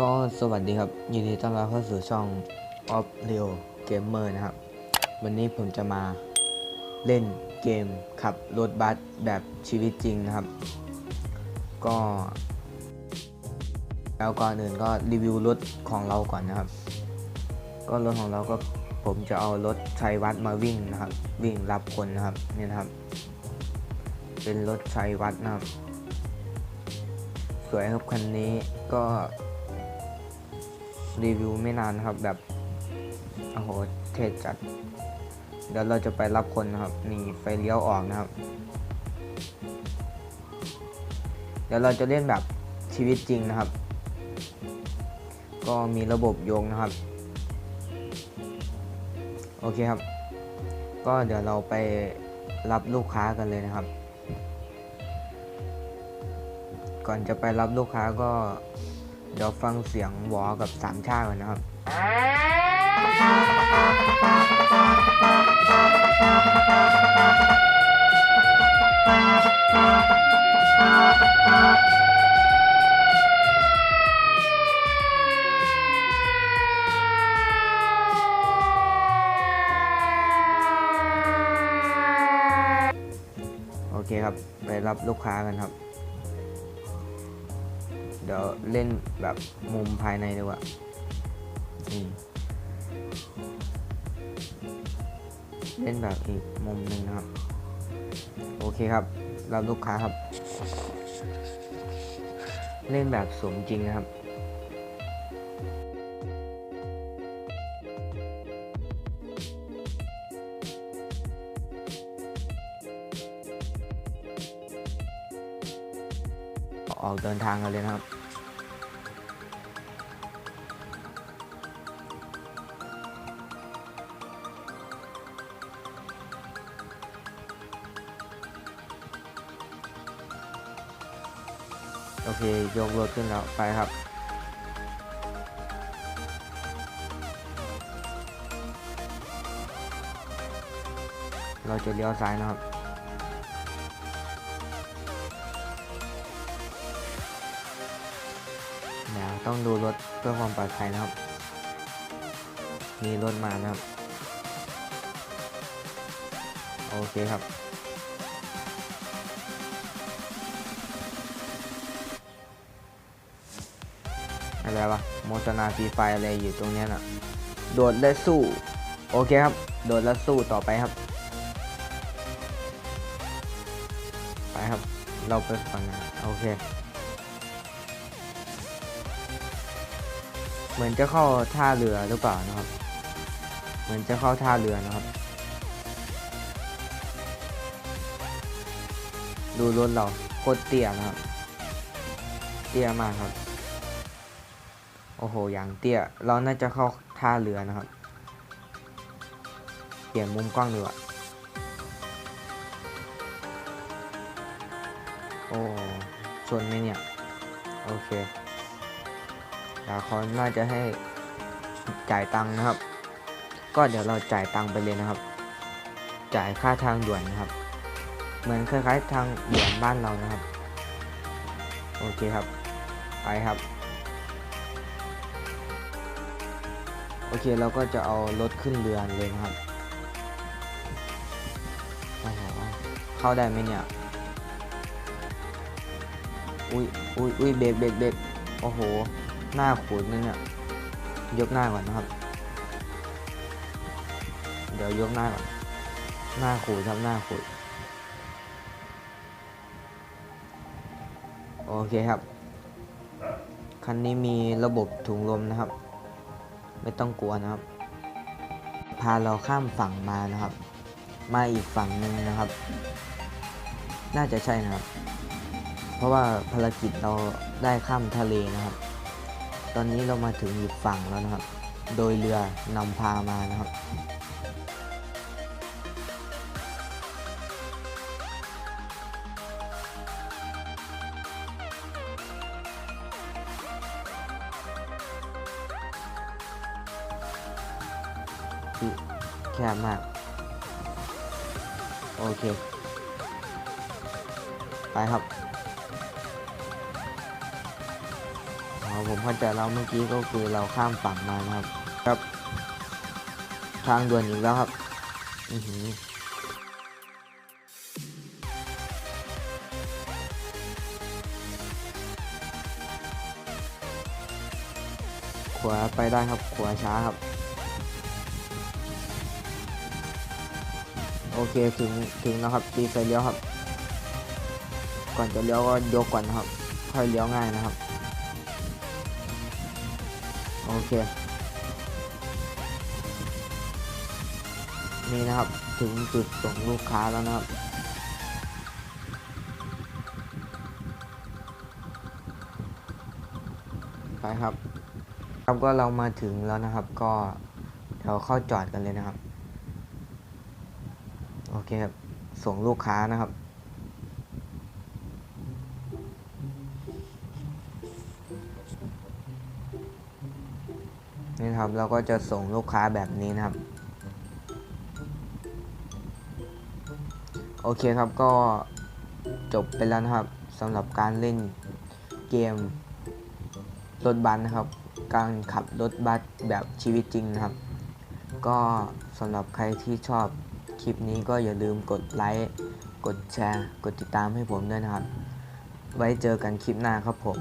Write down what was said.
ก็สวัสดีครับ ยินดีต้อนรับเข้าสู่ช่อง Off Leo Gamer นะครับ วันนี้ผมจะมาเล่นเกมขับรถบัสแบบชีวิตจริงนะครับ ก็แล้วก่อนอื่นก็รีวิวรถของเราก่อนนะครับ ก็รถของเราก็ผมจะเอารถชัยวัดมาวิ่งนะครับ วิ่งรับคนนะครับนี่นะครับ เป็นรถชัยวัดนะครับ สวยครับคันนี้ก็ รีวิวไม่นานนะครับแบบโอ้โหเทจัด เดี๋ยวเราจะไปรับคนนะครับนี่ไฟเลี้ยวออกนะครับ เดี๋ยวเราจะเล่นแบบชีวิตจริงนะครับ ก็มีระบบโยงนะครับ โอเคครับ ก็เดี๋ยวเราไปรับลูกค้ากันเลยนะครับ ก่อนจะไปรับลูกค้าก็ เดี๋ยวฟังเสียงวอกับสามชาติก่อนนะครับ โอเคครับ ไปรับลูกค้ากันครับ เดี๋ยวเล่นแบบมุมภายในดีกว่าเล่นแบบอีกมุมหนึ่งนะครับ โอเคครับรับลูกค้าครับ เล่นแบบสมจริงนะครับออกเดินทางกันเลยนะครับ โอเค ยกรถขึ้นแล้ว ไปครับ เราจะเลี้ยวซ้ายนะครับ เดี๋ยวต้องดูรถเพื่อความปลอดภัยนะครับ มีรถมานะครับ โอเคครับ อะไรวะโมชนาฟีไฟอะไรอยู่ตรงเนี้ยน่ะ โดดและสู้ โอเคครับ โดดและสู้ต่อไปครับ ไปครับ เราไปฝั่งนั้นโอเค เหมือนจะเข้าท่าเรือหรือเปล่านะครับ เหมือนจะเข้าท่าเรือนะครับ ดูรถเราโคตรเตี้ยนะครับ เตี้ยมากครับ อ้โห อย่างเตี้ย เราน่าจะเข้าท่าเรือนะครับ เปลี่ยนมุมกล้องดีกว่าโอ้ชนไหมเนี่ย โอเคดี๋ยวเขาน่าจะให้จ่ายตังค์นะครับ ก็เดี๋ยวเราจ่ายตังค์ไปเลยนะครับ จ่ายค่าทางด่วนนะครับ เหมือนคล้ายๆทางด่วนบ้านเรานะครับ โอเคครับ ไปครับ อเคเราก็จะเอารถขึ้นเรือเลยนะครับโอ้โหเข้าได้ไหมเนี่ย อุ้ยอุ้ยอุ้ยเบรกเบรกเบรกโอ้โห หน้าขูดนั่เนี่ย ยกหน้าก่อนนะครับ เดี๋ยวยกหน้าก่อน หน้าขูดครับหน้าขูดโอเคครับ คันนี้มีระบบถุงลมนะครับ ไม่ต้องกลัวนะครับ พาเราข้ามฝั่งมานะครับ มาอีกฝั่งหนึ่งนะครับ น่าจะใช่นะครับ เพราะว่าภารกิจเราได้ข้ามทะเลนะครับ ตอนนี้เรามาถึงอีกฝั่งแล้วนะครับ โดยเรือนำพามานะครับ ที่แคบมาก โอเค ไปครับผมเข้าใจแล้วเมื่อกี้ก็คือเราข้ามฝั่งมานะครับ ครับ ทางด่วนอีกแล้วครับ อือหือขวาไปได้ครับ ขวาช้าครับ โอเคถึงถึงแล้วครับตีไฟเลี้ยวครับ ก่อนจะเลี้ยวก็ยกก่อนนะครับ ค่อยเลี้ยวง่ายนะครับ โอเค นี่นะครับถึงจุดส่งลูกค้าแล้วนะครับไปครับ ครับก็เรามาถึงแล้วนะครับ ก็เดี๋ยวเข้าจอดกันเลยนะครับ เคครับ ส่งลูกค้านะครับ นี่ครับเราก็จะส่งลูกค้าแบบนี้นะครับ โอเคครับก็จบไปแล้วนะครับสำหรับการเล่นเกมรถบัสนะครับ การขับรถบัสแบบชีวิตจริงนะครับ ก็สำหรับใครที่ชอบ คลิปนี้ก็อย่าลืมกดไลค์ กดแชร์ กดติดตามให้ผมด้วยนะครับ ไว้เจอกันคลิปหน้าครับผม